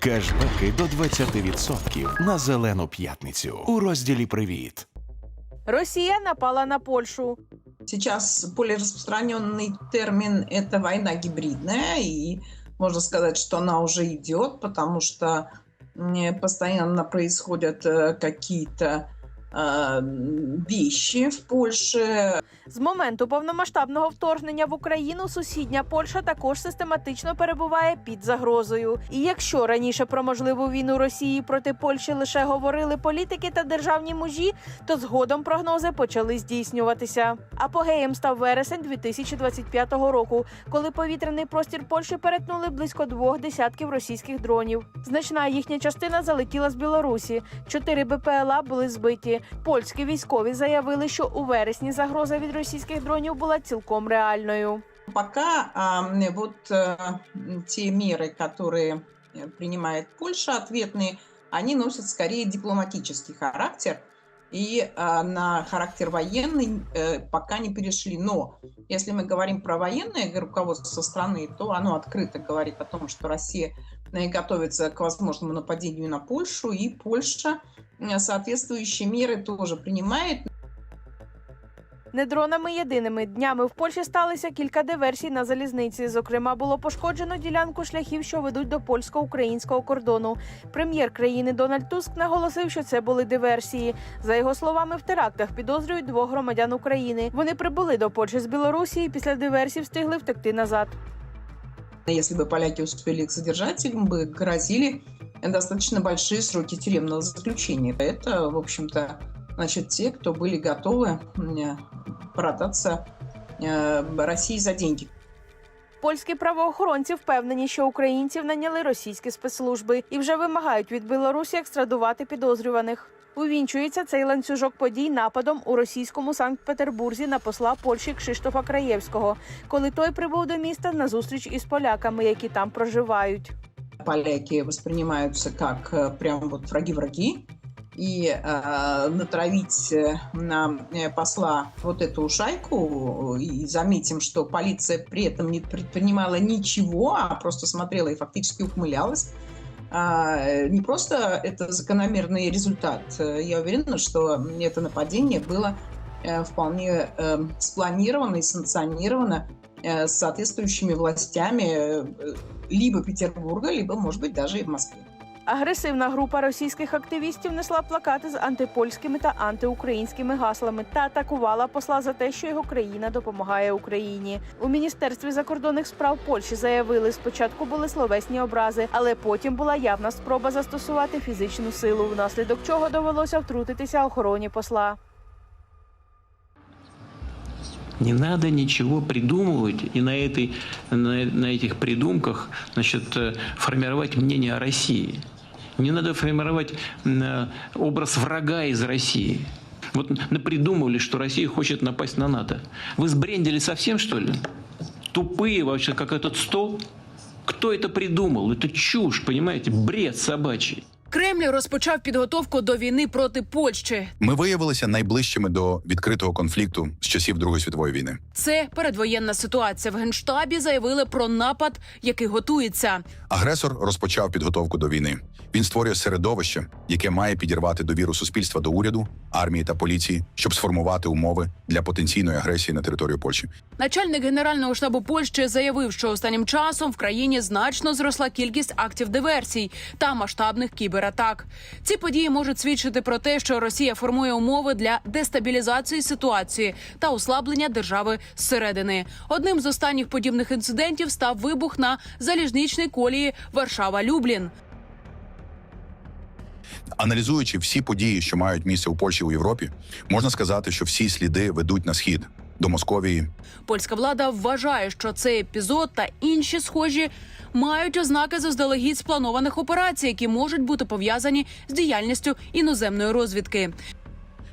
Кешбеки до 20% на зелену п'ятницю у розділі Привіт. Росія напала на Польщу. Сейчас более распространенный термин – это война гибридная, и можно сказать, что она уже идет, потому что м, постоянно происходят э, какие-то э, вещи в Польше, З моменту повномасштабного вторгнення в Україну сусідня Польща також систематично перебуває під загрозою. І якщо раніше про можливу війну Росії проти Польщі лише говорили політики та державні мужі, то згодом прогнози почали здійснюватися. Апогеєм став вересень 2025 року, коли повітряний простір Польщі перетнули близько двох десятків російських дронів. Значна їхня частина залетіла з Білорусі. Чотири БПЛА були збиті. Польські військові заявили, що у вересні загроза від російських дронів була цілком реальною. Пока а, м, вот э, м, те меры, которые э, принимает Польша, ответные, они носят скорее дипломатический характер и а, на характер военный э, пока не перешли. Но если мы говорим про военное руководство страны, то оно открыто говорит о том, что Россия э, готовится к возможному нападению на Польшу, и Польша э, соответствующие меры тоже принимает. Не дронами єдиними днями в Польщі сталося кілька диверсій на залізниці. Зокрема, було пошкоджено ділянку шляхів, що ведуть до польсько-українського кордону. Прем'єр країни Дональд Туск наголосив, що це були диверсії. За його словами, в терактах підозрюють двох громадян України. Вони прибули до Польщі з Білорусі і після диверсій встигли втекти назад. Если бы поляки успели их задержать, им бы грозили достаточно большие сроки тюремного заключения. Это, в общем-то, значит, те, кто были готовы м, продаться э, России за деньги. Польські правоохоронці впевнені, що українців наняли російські спецслужби і вже вимагають від Білорусі екстрадувати підозрюваних. Увінчується цей ланцюжок подій нападом у російському Санкт-Петербурзі на посла Польщі Кшиштофа Краєвського, коли той прибув до міста на зустріч із поляками, які там проживають. Поляки воспринимаются как э, прям вот враги-враги. И э, натравить на э, посла вот эту шайку, и заметим, что полиция при этом не предпринимала ничего, а просто смотрела и фактически ухмылялась, а, не просто это закономерный результат. Я уверена, что это нападение было э, вполне э, спланировано и санкционировано с соответствующими властями либо Петербурга, либо, может быть, даже и в Москве. Агресивна група російських активістів несла плакати з антипольськими та антиукраїнськими гаслами та атакувала посла за те, що його країна допомагає Україні. У міністерстві закордонних справ Польщі заявили, спочатку були словесні образи, але потім була явна спроба застосувати фізичну силу, внаслідок чого довелося втрутитися охороні посла. Не надо ничего придумывать и на, этой, на, на этих придумках значит, э, формировать мнение о России. Не надо формировать э, образ врага из России. Вот напридумывали, что Россия хочет напасть на НАТО. Вы сбрендили совсем, что ли? Тупые вообще, как этот стол? Кто это придумал? Это чушь, понимаете? Бред собачий. Кремль розпочав підготовку до війни проти Польщі. Ми виявилися найближчими до відкритого конфлікту з часів Другої світової війни. Це передвоєнна ситуація. В генштабі заявили про напад, який готується. Агресор розпочав підготовку до війни. Він створює середовище, яке має підірвати довіру суспільства до уряду, армії та поліції, щоб сформувати умови для потенційної агресії на територію Польщі. Начальник генерального штабу Польщі заявив, що останнім часом в країні значно зросла кількість актів диверсій та масштабних кібератак. Ці події можуть свідчити про те, що Росія формує умови для дестабілізації ситуації та ослаблення держави зсередини. Одним з останніх подібних інцидентів став вибух на залізничній колії Варшава-Люблін. Аналізуючи всі події, що мають місце у Польщі у Європі, можна сказати, що всі сліди ведуть на схід до Московії, Польська влада вважає, що цей епізод та інші схожі мають ознаки заздалегідь спланованих операцій, які можуть бути пов'язані з діяльністю іноземної розвідки.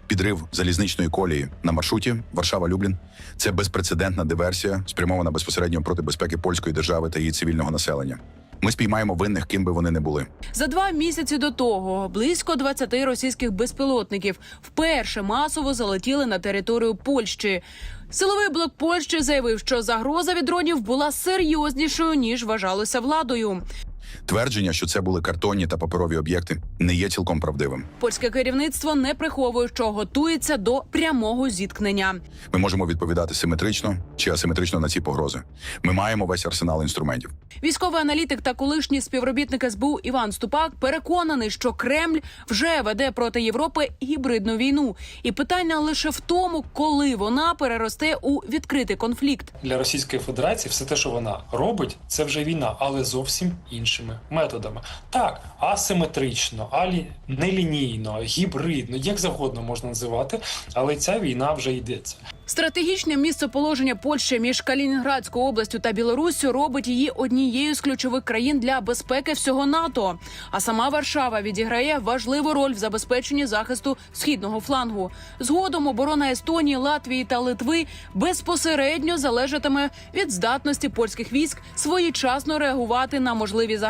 підрив залізничної колії на маршруті Варшава-Люблін. Це безпрецедентна диверсія, спрямована безпосередньо проти безпеки польської держави та її цивільного населення. Ми спіймаємо винних, ким би вони не були. За два місяці до того близько 20 російських безпілотників вперше масово залетіли на територію Польщі. Силовий блок Польщі заявив, що загроза від дронів була серйознішою ніж вважалося владою. Твердження, що це були картонні та паперові об'єкти, не є цілком правдивим. Польське керівництво не приховує, що готується до прямого зіткнення. Ми можемо відповідати симетрично чи асиметрично на ці погрози. Ми маємо весь арсенал інструментів. Військовий аналітик та колишній співробітник СБУ Іван Ступак переконаний, що Кремль вже веде проти Європи гібридну війну, і питання лише в тому, коли вона переросте у відкритий конфлікт. для Російської Федерації все те, що вона робить, це вже війна, але зовсім іншими методами. Так, асиметрично, алі нелінійно, гібридно, як завгодно можна називати, але ця війна вже йдеться. Стратегічне місцеположення Польщі між Калінінградською областю та Білоруссю робить її однією з ключових країн для безпеки всього НАТО. А сама Варшава відіграє важливу роль в забезпеченні захисту східного флангу. Згодом оборона Естонії, Латвії та Литви безпосередньо залежатиме від здатності польських військ своєчасно реагувати на можливі загрози.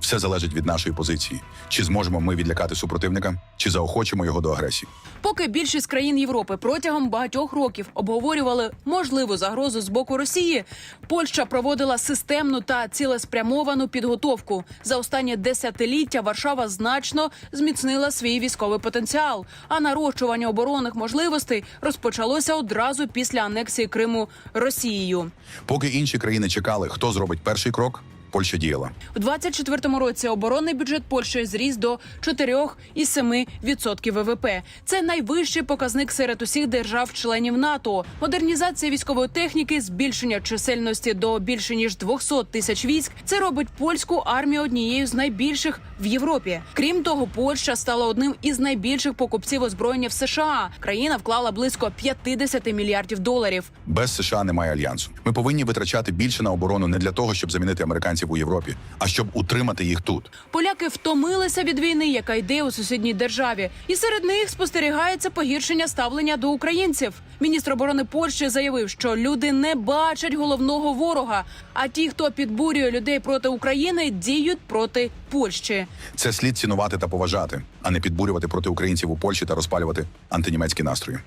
Все залежить від нашої позиції: чи зможемо ми відлякати супротивника, чи заохочимо його до агресії. Поки більшість країн Європи протягом багатьох років обговорювали можливу загрозу з боку Росії, Польща проводила системну та цілеспрямовану підготовку. За останні десятиліття Варшава значно зміцнила свій військовий потенціал. А нарощування оборонних можливостей розпочалося одразу після анексії Криму Росією. Поки інші країни чекали, хто зробить перший крок, Польща діяла. У 24-му році оборонний бюджет Польщі зріс до 4,7% ВВП. Це найвищий показник серед усіх держав-членів НАТО. Модернізація військової техніки, збільшення чисельності до більше ніж 200 тисяч військ. Це робить польську армію однією з найбільших в Європі. Крім того, Польща стала одним із найбільших покупців озброєння в США. Країна вклала близько 50 мільярдів доларів. Без США немає альянсу. Ми повинні витрачати більше на оборону не для того, щоб замінити американців у Європі, а щоб утримати їх тут. Поляки втомилися від війни, яка йде у сусідній державі, і серед них спостерігається погіршення ставлення до українців. Міністр оборони Польщі заявив, що люди не бачать головного ворога. А ті, хто підбурює людей проти України, діють проти Польщі. Це слід цінувати та поважати, а не підбурювати проти українців у Польщі та розпалювати антинімецькі настрої.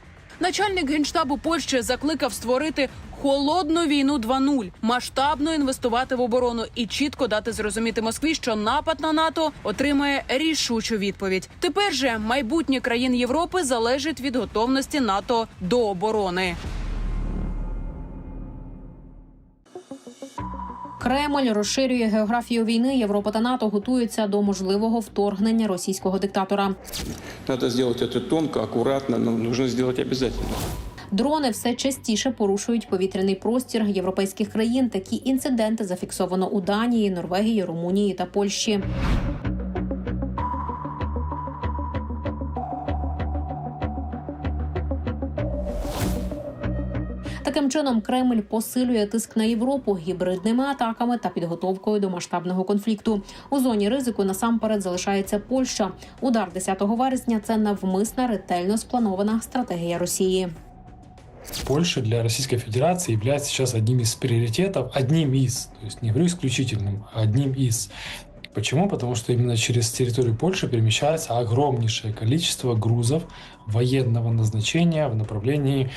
Начальник генштабу Польщі закликав створити холодну війну 2.0, масштабно інвестувати в оборону і чітко дати зрозуміти Москві, що напад на НАТО отримає рішучу відповідь. Тепер же майбутнє країн Європи залежить від готовності НАТО до оборони. Кремль розширює географію війни. Європа та НАТО готуються до можливого вторгнення російського диктатора. Треба зробити це тонко, акуратно, але потрібно зробити обов'язково. Дрони все частіше порушують повітряний простір європейських країн. Такі інциденти зафіксовано у Данії, Норвегії, Румунії та Польщі. Таким чином, Кремль посилює тиск на Європу гібридними атаками та підготовкою до масштабного конфлікту. У зоні ризику насамперед залишається Польща. Удар 10 вересня це навмисна ретельно спланована стратегія Росії. Польша для Российской Федерации является сейчас одним из приоритетов, одним из, то есть не говорю исключительным, а одним из. Почему? Потому что именно через территорию Польши перемещается огромнейшее количество грузов военного назначения в направлении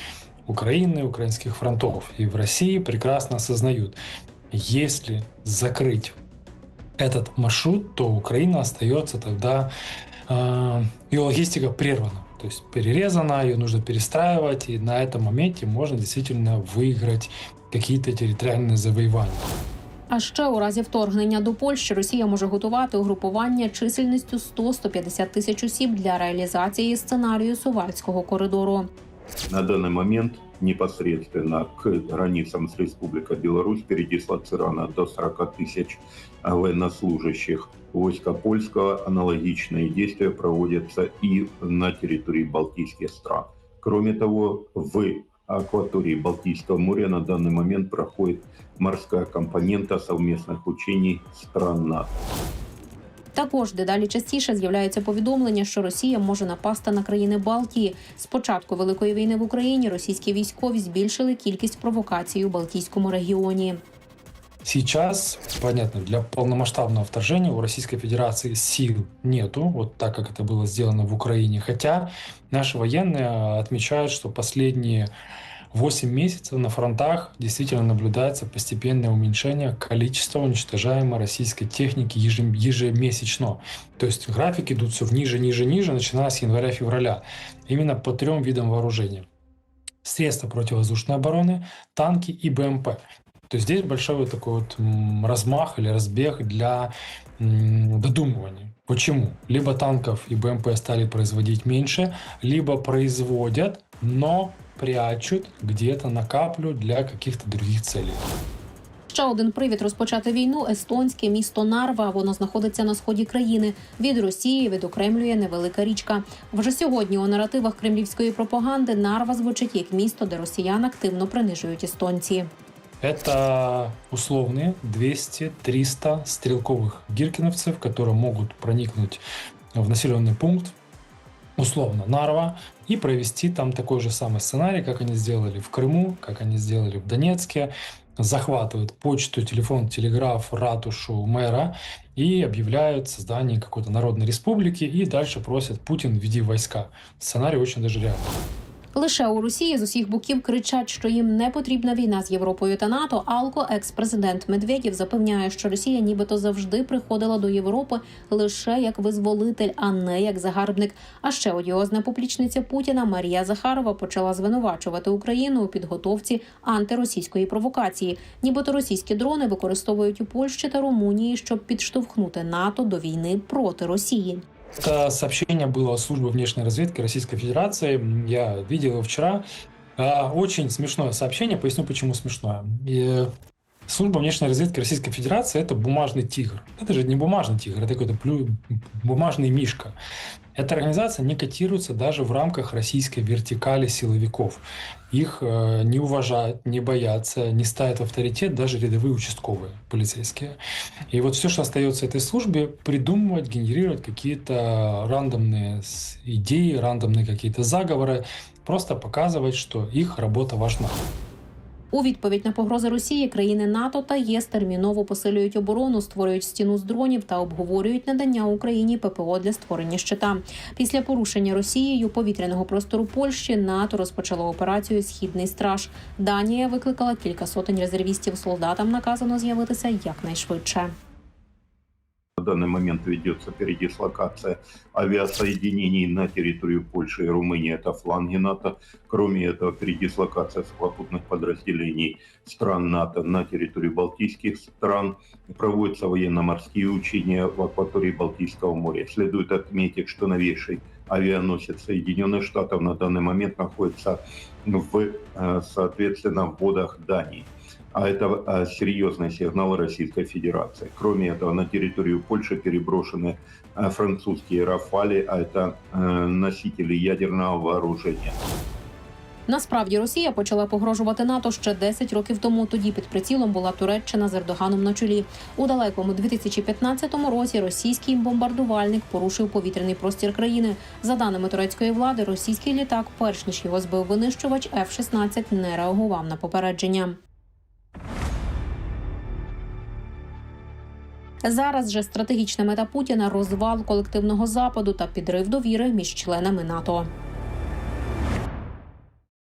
Украины, украинских фронтов. И в России прекрасно осознают, если закрыть этот маршрут, то Украина остается тогда, э, ее логистика прервана. То есть перерезана, ее нужно перестраивать, и на этом моменте можно действительно выиграть какие-то территориальные завоевания. А ще у разі вторгнення до Польщі Росія може готувати угрупування чисельністю 100-150 тисяч осіб для реалізації сценарію Сувальського коридору. На данный момент непосредственно к границам с Республикой Беларусь передислоцировано до 40 тысяч военнослужащих войска польского. Аналогичные действия проводятся и на территории Балтийских стран. Кроме того, в акватории Балтийского моря на данный момент проходит морская компонента совместных учений стран НАТО. Також дедалі частіше з'являються повідомлення, що Росія може напасти на країни Балтії. З початку великої війни в Україні російські військові збільшили кількість провокацій у Балтійському регіоні. Сейчас, понятно, для полномасштабного вторжения у Российской Федерации сил нету, вот так как это было сделано в Украине. Хотя наши военные отмечают, что последние 8 месяцев на фронтах действительно наблюдается постепенное уменьшение количества уничтожаемой российской техники ежем- ежемесячно. То есть график идут все ниже, ниже, ниже, начиная с января-февраля. Именно по трем видам вооружения. Средства противовоздушной обороны, танки и БМП. То есть здесь большой вот такой вот размах или разбег для додумывания. Почему? Либо танков и БМП стали производить меньше, либо производят, но прячут где-то на каплю для каких-то других целей. Ще один привід розпочати війну естонське місто Нарва. Воно знаходиться на сході країни. Від Росії відокремлює невелика річка. Вже сьогодні у наративах кремлівської пропаганди Нарва звучить як місто, де росіян активно принижують естонці. Это условные 200-300 стрелковых гиркиновцев, которые могут проникнуть в населенный пункт, условно Нарва, и провести там такой же самый сценарий, как они сделали в Крыму, как они сделали в Донецке. Захватывают почту, телефон, телеграф, ратушу мэра и объявляют создание какой-то народной республики и дальше просят Путин введи войска. Сценарий очень даже реальный. Лише у Росії з усіх боків кричать, що їм не потрібна війна з Європою та НАТО. Алко, екс-президент Медведєв, запевняє, що Росія нібито завжди приходила до Європи лише як визволитель, а не як загарбник. А ще одіозна поплічниця Путіна Марія Захарова почала звинувачувати Україну у підготовці антиросійської провокації. Нібито російські дрони використовують у Польщі та Румунії, щоб підштовхнути НАТО до війни проти Росії. Это сообщение было от службы внешней разведки Российской Федерации. Я видел его вчера. А, Очень смешное сообщение. Поясню, почему смешное. И Служба внешней разведки Российской Федерации – это бумажный тигр. Это же не бумажный тигр, это какой-то плю... бумажный мишка. Эта организация не котируется даже в рамках российской вертикали силовиков. Их э, не уважают, не боятся, не ставят в авторитет даже рядовые участковые полицейские. И вот все, что остается этой службе, придумывать, генерировать какие-то рандомные идеи, рандомные какие-то заговоры, просто показывать, что их работа важна. У відповідь на погрози Росії країни НАТО та ЄС терміново посилюють оборону, створюють стіну з дронів та обговорюють надання Україні ППО для створення щита. Після порушення Росією повітряного простору Польщі НАТО розпочало операцію Східний страж. Данія викликала кілька сотень резервістів. Солдатам наказано з'явитися якнайшвидше. На данный момент ведется передислокация авиасоединений на территорию Польши и Румынии. Это фланги НАТО. Кроме этого, передислокация сухопутных подразделений стран НАТО на территорию Балтийских стран. Проводятся военно-морские учения в акватории Балтийского моря. Следует отметить, что новейший авианосец Соединенных Штатов на данный момент находится в, э, соответственно, в водах Дании. А это э, серьезный сигнал Российской Федерации. Кроме этого, на территорию Польши переброшены э, французские «Рафали», а это э, носители ядерного вооружения. Насправді Росія почала погрожувати НАТО ще 10 років тому. Тоді під прицілом була Туреччина з Ердоганом на чолі. У далекому 2015 році російський бомбардувальник порушив повітряний простір країни. За даними турецької влади, російський літак, перш ніж його збив винищувач F-16, не реагував на попередження. Зараз же стратегічна мета Путіна розвал колективного западу та підрив довіри між членами НАТО.